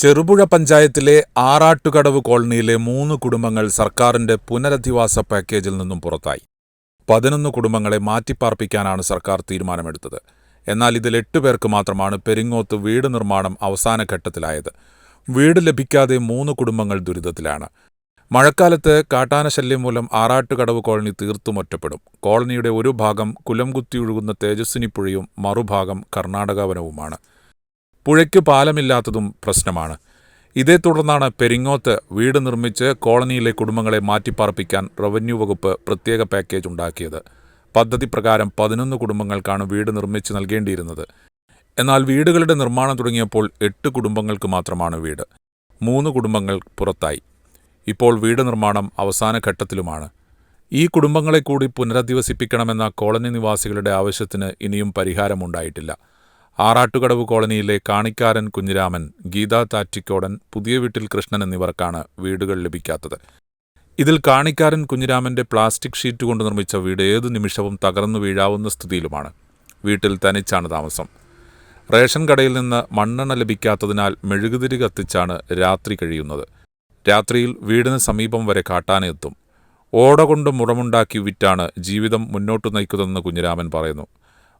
ചെറുപുഴ പഞ്ചായത്തിലെ ആറാട്ടുകടവ് കോളനിയിലെ മൂന്ന് കുടുംബങ്ങൾ സർക്കാരിന്റെ പുനരധിവാസ പാക്കേജിൽ നിന്നും പുറത്തായി. പതിനൊന്ന് കുടുംബങ്ങളെ മാറ്റിപ്പാർപ്പിക്കാനാണ് സർക്കാർ തീരുമാനമെടുത്തത്. എന്നാൽ ഇതിൽ എട്ട് പേർക്ക് മാത്രമാണ് പെരിങ്ങോത്ത് വീട് നിർമ്മാണം അവസാന ഘട്ടത്തിലായത്. വീട് ലഭിക്കാതെ മൂന്ന് കുടുംബങ്ങൾ ദുരിതത്തിലാണ്. മഴക്കാലത്ത് കാട്ടാനശല്യം മൂലം ആറാട്ടുകടവ് കോളനി തീർത്തും ഒറ്റപ്പെടും. കോളനിയുടെ ഒരു ഭാഗം കുലംകുത്തിയൊഴുകുന്ന തേജസ്വിനി പുഴയും മറുഭാഗം കർണാടക വനവുമാണ്. പുഴയ്ക്ക് പാലമില്ലാത്തതും പ്രശ്നമാണ്. ഇതേ തുടർന്നാണ് പെരിങ്ങോത്ത് വീട് നിർമ്മിച്ച് കോളനിയിലെ കുടുംബങ്ങളെ മാറ്റിപ്പാർപ്പിക്കാൻ റവന്യൂ വകുപ്പ് പ്രത്യേക പാക്കേജ് ഉണ്ടാക്കിയത്. പദ്ധതി പ്രകാരം പതിനൊന്ന് കുടുംബങ്ങൾക്കാണ് വീട് നിർമ്മിച്ച് നൽകേണ്ടിയിരുന്നത്. എന്നാൽ വീടുകളുടെ നിർമ്മാണം തുടങ്ങിയപ്പോൾ എട്ട് കുടുംബങ്ങൾക്ക് മാത്രമാണ് വീട്. മൂന്ന് കുടുംബങ്ങൾ പുറത്തായി. ഇപ്പോൾ വീട് നിർമ്മാണം അവസാന ഘട്ടത്തിലുമാണ്. ഈ കുടുംബങ്ങളെ കൂടി പുനരധിവസിപ്പിക്കണമെന്ന കോളനി നിവാസികളുടെ ആവശ്യത്തിന് ഇനിയും പരിഹാരമുണ്ടായിട്ടില്ല. ആറാട്ടുകടവ് കോളനിയിലെ കാണിക്കാരൻ കുഞ്ഞിരാമൻ ഗീതാ താറ്റിക്കോടൻ പുതിയ വീട്ടിൽ കൃഷ്ണൻ എന്നിവർക്കാണ് വീടുകൾ ലഭിക്കാത്തത്. ഇതിൽ കാണിക്കാരൻ കുഞ്ഞിരാമന്റെ പ്ലാസ്റ്റിക് ഷീറ്റ് കൊണ്ട് നിർമ്മിച്ച വീട് ഏതു നിമിഷവും തകർന്നു വീഴാവുന്ന സ്ഥിതിയിലുമാണ്. വീട്ടിൽ തനിച്ചാണ് താമസം. റേഷൻ കടയിൽ നിന്ന് മണ്ണെണ്ണ ലഭിക്കാത്തതിനാൽ മെഴുകുതിരി കത്തിച്ചാണ് രാത്രി കഴിയുന്നത്. രാത്രിയിൽ വീടിന് സമീപം വരെ കാട്ടാനെത്തും. ഓട കൊണ്ട് മുറമുണ്ടാക്കി വിറ്റാണ് ജീവിതം മുന്നോട്ടു നയിക്കുന്നതെന്ന് കുഞ്ഞിരാമൻ പറയുന്നു.